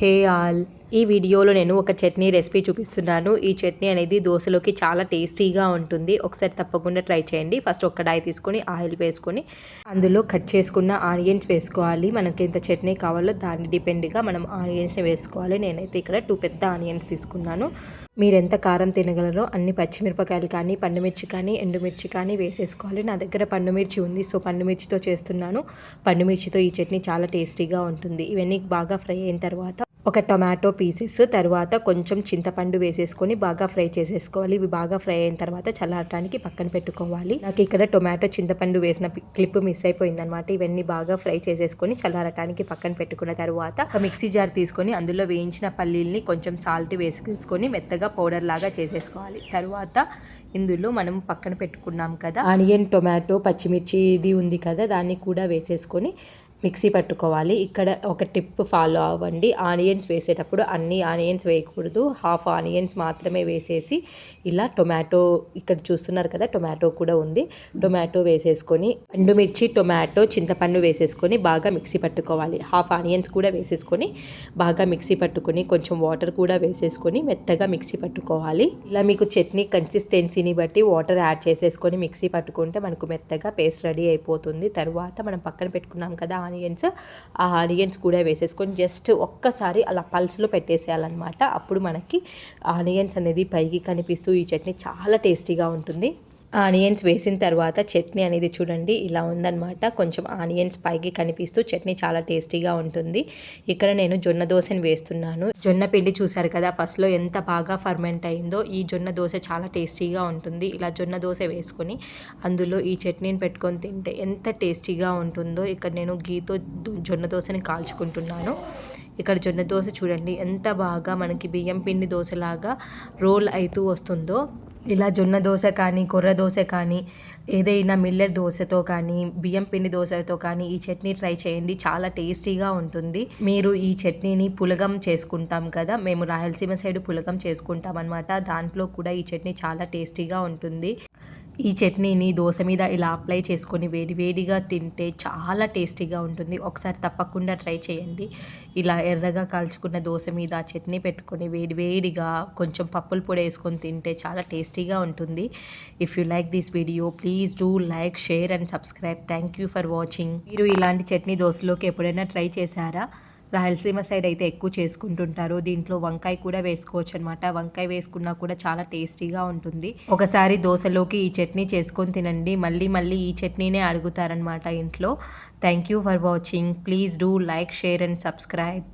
Hey, all. ఈ వీడియోలో నేను ఒక చట్నీ రెసిపీ చూపిస్తున్నాను. ఈ చట్నీ అనేది దోశలోకి చాలా టేస్టీగా ఉంటుంది. ఒకసారి తప్పకుండా ట్రై చేయండి. ఫస్ట్ ఒక కడాయి తీసుకొని ఆయిల్ వేసుకొని అందులో కట్ చేసుకున్న ఆనియన్స్ వేసుకోవాలి. మనకి ఎంత చట్నీ కావాలో దాన్ని డిపెండ్గా మనం ఆనియన్స్ని వేసుకోవాలి. నేనైతే ఇక్కడ టూ పెద్ద ఆనియన్స్ తీసుకున్నాను. మీరు ఎంత కారం తినగలరో అన్ని పచ్చిమిరపకాయలు కానీ పండుమిర్చి కానీ ఎండుమిర్చి కానీ వేసేసుకోవాలి. నా దగ్గర పండుమిర్చి ఉంది. సో పండుమిర్చితో చేస్తున్నాను. పండుమిర్చితో ఈ చట్నీ చాలా టేస్టీగా ఉంటుంది. ఇవన్నీ బాగా ఫ్రై అయిన తర్వాత ఒక టొమాటో పీసెస్ తర్వాత కొంచెం చింతపండు వేసేసుకొని బాగా ఫ్రై చేసేసుకోవాలి. ఇవి బాగా ఫ్రై అయిన తర్వాత చల్లారటానికి పక్కన పెట్టుకోవాలి. నాకు ఇక్కడ టొమాటో చింతపండు వేసిన క్లిప్ మిస్ అయిపోయింది అనమాట ఇవన్నీ బాగా ఫ్రై చేసేసుకొని చల్లారటానికి పక్కన పెట్టుకున్న తర్వాత ఒక మిక్సీ జార్ తీసుకొని అందులో వేయించిన పల్లీల్ని కొంచెం సాల్ట్ వేసేసుకొని మెత్తగా పౌడర్ లాగా చేసేసుకోవాలి. తర్వాత ఇందులో మనం పక్కన పెట్టుకున్నాం కదా ఆనియన్ టొమాటో పచ్చిమిర్చి ఇది ఉంది కదా దాన్ని కూడా వేసేసుకొని మిక్సీ పట్టుకోవాలి. ఇక్కడ ఒక టిప్ ఫాలో అవ్వండి. ఆనియన్స్ వేసేటప్పుడు అన్ని ఆనియన్స్ వేయకూడదు. హాఫ్ ఆనియన్స్ మాత్రమే వేసేసి ఇలా టొమాటో ఇక్కడ చూస్తున్నారు కదా టొమాటో కూడా ఉంది. టొమాటో వేసేసుకొని ఎండుమిర్చి టొమాటో చింతపండు వేసేసుకొని బాగా మిక్సీ పట్టుకోవాలి. హాఫ్ ఆనియన్స్ కూడా వేసేసుకొని బాగా మిక్సీ పట్టుకొని కొంచెం వాటర్ కూడా వేసేసుకొని మెత్తగా మిక్సీ పట్టుకోవాలి. ఇలా మీకు చట్నీ కన్సిస్టెన్సీని బట్టి వాటర్ యాడ్ చేసేసుకొని మిక్సీ పట్టుకుంటే మనకు మెత్తగా పేస్ట్ రెడీ అయిపోతుంది. తర్వాత మనం పక్కన పెట్టుకున్నాం కదా ఆనియన్స్ ఆ ఆనియన్స్ కూడా వేసేసుకొని జస్ట్ ఒక్కసారి అలా పల్స్లో పెట్టేసేయాలన్నమాట. అప్పుడు మనకి ఆనియన్స్ అనేది పైకి కనిపిస్తూ ఈ చట్నీ చాలా టేస్టీగా ఉంటుంది. ఆనియన్స్ వేసిన తర్వాత చట్నీ అనేది చూడండి ఇలా ఉందన్నమాట. కొంచెం ఆనియన్స్ పైకి కనిపిస్తూ చట్నీ చాలా టేస్టీగా ఉంటుంది. ఇక్కడ నేను జొన్న దోశని వేస్తున్నాను. జొన్న పిండి చూసారు కదా ఫస్ట్లో ఎంత బాగా ఫర్మెంట్ అయిందో ఈ జొన్న దోశ చాలా టేస్టీగా ఉంటుంది. ఇలా జొన్న దోశ వేసుకొని అందులో ఈ చట్నీని పెట్టుకొని తింటే ఎంత టేస్టీగా ఉంటుందో. ఇక్కడ నేను గీతో జొన్న దోశని కాల్చుకుంటున్నాను. ఇక్కడ జొన్న దోశ చూడండి ఎంత బాగా మనకి బియ్యం పిండి దోశలాగా రోల్ అవుతూ వస్తుందో. ఇలా జొన్న దోశ కానీ కొర్ర దోశ కానీ ఏదైనా మిల్లెట్ దోశతో కానీ బియ్యం పిండి దోశతో కానీ ఈ చట్నీ ట్రై చేయండి చాలా టేస్టీగా ఉంటుంది. మీరు ఈ చట్నీని పులగం చేసుకుంటాం కదా మేము రాయలసీమ సైడ్ పులగం చేసుకుంటాం అనమాట దాంట్లో కూడా ఈ చట్నీ చాలా టేస్టీగా ఉంటుంది. ఈ చట్నీని దోశ మీద ఇలా అప్లై చేసుకొని వేడి వేడిగా తింటే చాలా టేస్టీగా ఉంటుంది. ఒకసారి తప్పకుండా ట్రై చేయండి. ఇలా ఎర్రగా కాల్చుకున్న దోశ మీద చట్నీ పెట్టుకొని వేడి వేడిగా కొంచెం పప్పుల పొడి వేసుకొని తింటే చాలా టేస్టీగా ఉంటుంది. If you like this video please do like share and subscribe thank you for watching మీరు ఇలాంటి చట్నీ దోశలోకి ఎప్పుడైనా ట్రై చేశారా? రాయలసీమ సైడ్ అయితే ఎక్కువ చేసుకుంటుంటారు. దీంట్లో వంకాయ కూడా వేసుకోవచ్చు అనమాట వంకాయ వేసుకున్నా కూడా చాలా టేస్టీగా ఉంటుంది. ఒకసారి దోశలోకి ఈ చట్నీ చేసుకొని తినండి. మళ్ళీ మళ్ళీ ఈ చట్నీనే అడుగుతారనమాట ఇంట్లో. Thank you for watching please do like share and subscribe